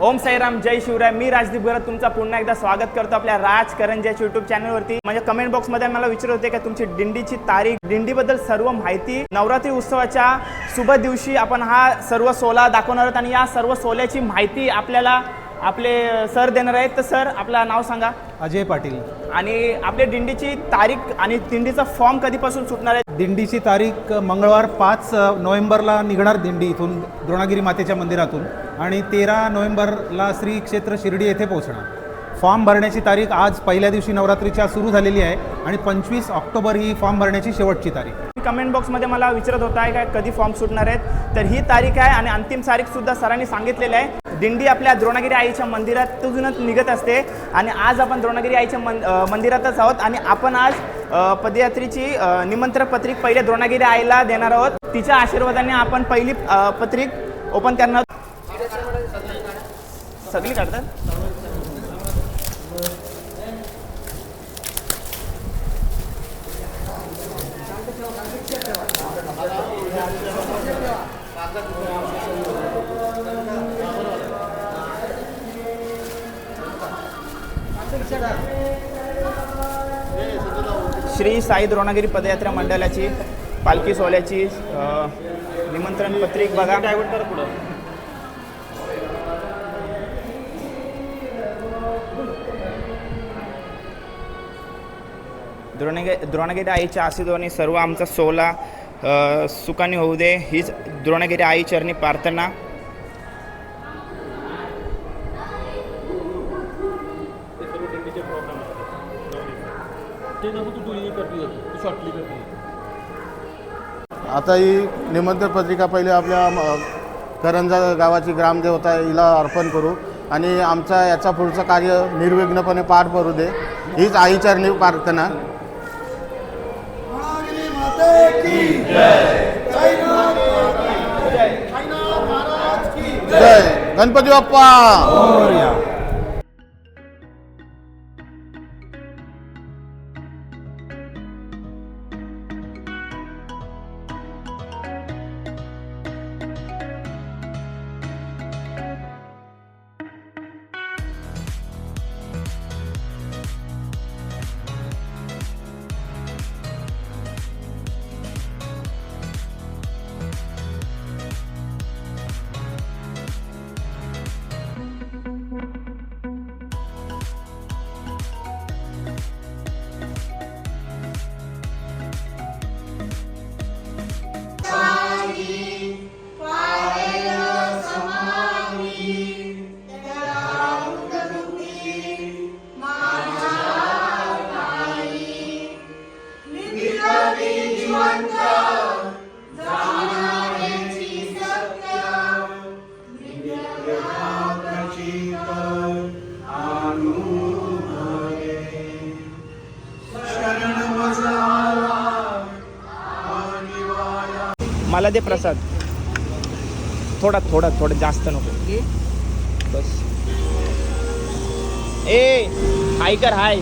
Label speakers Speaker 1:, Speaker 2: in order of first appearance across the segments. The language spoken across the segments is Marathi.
Speaker 1: ओम साईराम जय शिवराय. मी राजदीप गरत तुमचं पुन्हा एकदा स्वागत करतो आपल्या राज करंजाच्या युट्यूब चॅनलवरती म्हणजे कमेंट बॉक्समध्ये मला विचारत होते की तुमची दिंडीची तारीख दिंडीबद्दल सर्व माहिती नवरात्री उत्सवाच्या शुभ दिवशी आपण हा सर्व सोहळा दाखवणार आहोत आणि या सर्व सोहळ्याची माहिती आपल्याला आपले सर देणार आहेत. तर सर आपलं नाव सांगा.
Speaker 2: अजय पाटील.
Speaker 1: आणि आपल्या दिंडीची तारीख आणि दिंडीचा फॉर्म कधीपासून सुटणार आहे?
Speaker 2: दिंडीची तारीख मंगळवार पाच नोव्हेंबरला निघणार दिंडी इथून द्रोणागिरी मातेच्या मंदिरातून. आणि तेरा नोव्हेंबरला श्री क्षेत्र शिर्डी येथे पोहोचणार. फॉर्म भरण्याची तारीख आज पहिल्या दिवशी नवरात्रीच्या सुरू झालेली आहे आणि पंचवीस ऑक्टोबर ही फॉर्म भरण्याची शेवटची तारीख.
Speaker 1: कमेंट बॉक्समध्ये मला विचारत होता आहे काय कधी फॉर्म सुटणार आहेत. तर ही तारीख आहे आणि अंतिम तारीख सुद्धा सरांनी सांगितलेली आहे. दिंडी आपल्या द्रोणागिरी आईच्या मंदिरातूनच निघत असते आणि आज आपण द्रोणागिरी आईच्या मन मंदिरातच आहोत आणि आपण आज पदयात्रेची निमंत्रण पत्रिक पहिले द्रोणागिरी आईला देणार आहोत. तिच्या आशीर्वादाने आपण पहिली पत्रिक ओपन करणार आहोत. सगळी काढतात? श्री साई द्रोणागिरी पदयात्रा मंडळाची पालखी सोहळ्याची निमंत्रण पत्रिक बघा. द्रोणगे द्रोणगिरी आईच्या आशीर्वादाने सर्व आमचा सोला सुखाने होऊ दे. हीच द्रोणगिरी आई चरणी प्रार्थना.
Speaker 3: आता ही निमंत्रण पत्रिका पहिले आपल्या करंजा गावाची ग्रामदेवता हिला अर्पण करू. आणि आमचा याचा पुढचं कार्य निर्विघ्नपणे पार पडू दे. हीच आईचरणी प्रार्थना. गणपती बाप्पा.
Speaker 1: मला दे प्रसाद. थोडा थोडा थोडा जास्त नको. बस. ए हाय कर हाय.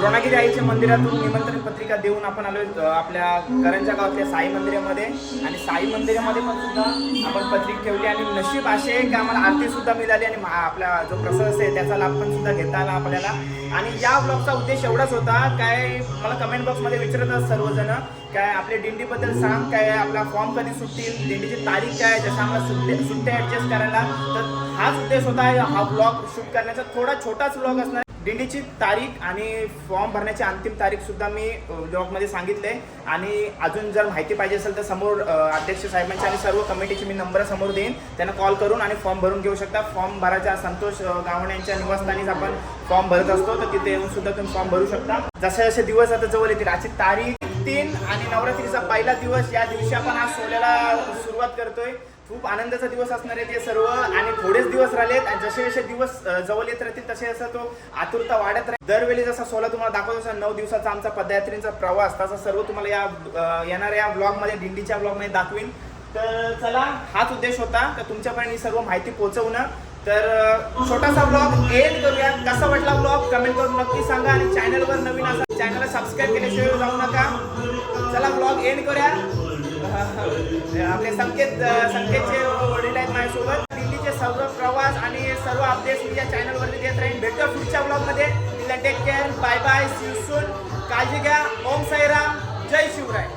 Speaker 1: द्रोणागिरी आईच्या मंदिरातून निमंत्रण पत्रिका देऊन आपण आलो आपल्या करंजा गावातल्या साई मंदिरामध्ये. आणि साई मंदिरामध्ये पण सुद्धा आपण पत्रिका ठेवली आणि नशीब असे की आम्हाला आरती सुद्धा मिळाली आणि आपला जो प्रसाद असेल त्याचा लाभ पण सुद्धा घेता आला आपल्याला. आणि या ब्लॉगचा उद्देश एवढाच होता काय मला कमेंट बॉक्समध्ये विचारतात सर्वजण काय आपले दिंडीबद्दल सांग काय आपला फॉर्म कधी सुटतील दिंडीची तारीख काय जसं आम्हाला सुट्टे सुट्ट्या ॲडजस्ट करायला. तर हाच उद्देश होता हा ब्लॉग शूट करण्याचा. थोडा छोटाच ब्लॉग असणार. दिंडीची तारीख आणि फॉर्म भरण्याची अंतिम तारीख सुद्धा मी ब्लॉगमध्ये सांगितले आणि अजून जर माहिती पाहिजे असेल तर समोर अध्यक्ष साहेबांचे आणि सर्व कमिटीचे मी नंबर समोर देईन. त्यांना कॉल करून आणि फॉर्म भरून घेऊ शकता. फॉर्म भरायचा संतोष अ, गावणे यांच्या निवासस्थानीच आपण फॉर्म भरत असतो तर तिथे येऊन सुद्धा तुम्ही फॉर्म भरू शकता. जसे जसे दिवस आता जवळ येतील आजची तारीख तीन आणि नवरात्रीचा पहिला दिवस या दिवशी आपण आज सोहळ्याला सुरुवात करतोय. खूप आनंदाचा दिवस असणार आहे ते सर्व. आणि थोडेच दिवस राहिलेत आणि जसे जसे दिवस जवळ येत राहतील तसे असं तो आतुरता वाढत राहील. दरवेळी जसा सोला तुम्हाला दाखवत असं नऊ दिवसाचा आमचा पदयात्रेचा प्रवास तसा सर्व तुम्हाला या येणाऱ्या ब्लॉगमध्ये दिंडीच्या ब्लॉगमध्ये दाखवीन. तर चला हाच उद्देश होता. तर तुमच्यापर्यंत ही सर्व माहिती पोहोचवणं. तर छोटासा ब्लॉग एंड करूया. कसा वाटला ब्लॉग कमेंट करून नक्की सांगा. आणि चॅनलवर नवीन असा चॅनलला सबस्क्राईब केल्याशिवाय जाऊ नका. चला ब्लॉग एंड करूया. आपले संकेत संकेतचे वडील आहेत माझ्यासोबत. दिल्लीचे सर्व प्रवास आणि सर्व अपडेट्स मी या चॅनलवरती देत राहीन. भेटतो पुढच्या ब्लॉगमध्ये take care bye bye see soon काळजी घ्या. ओम साईराम. जय शिवराय.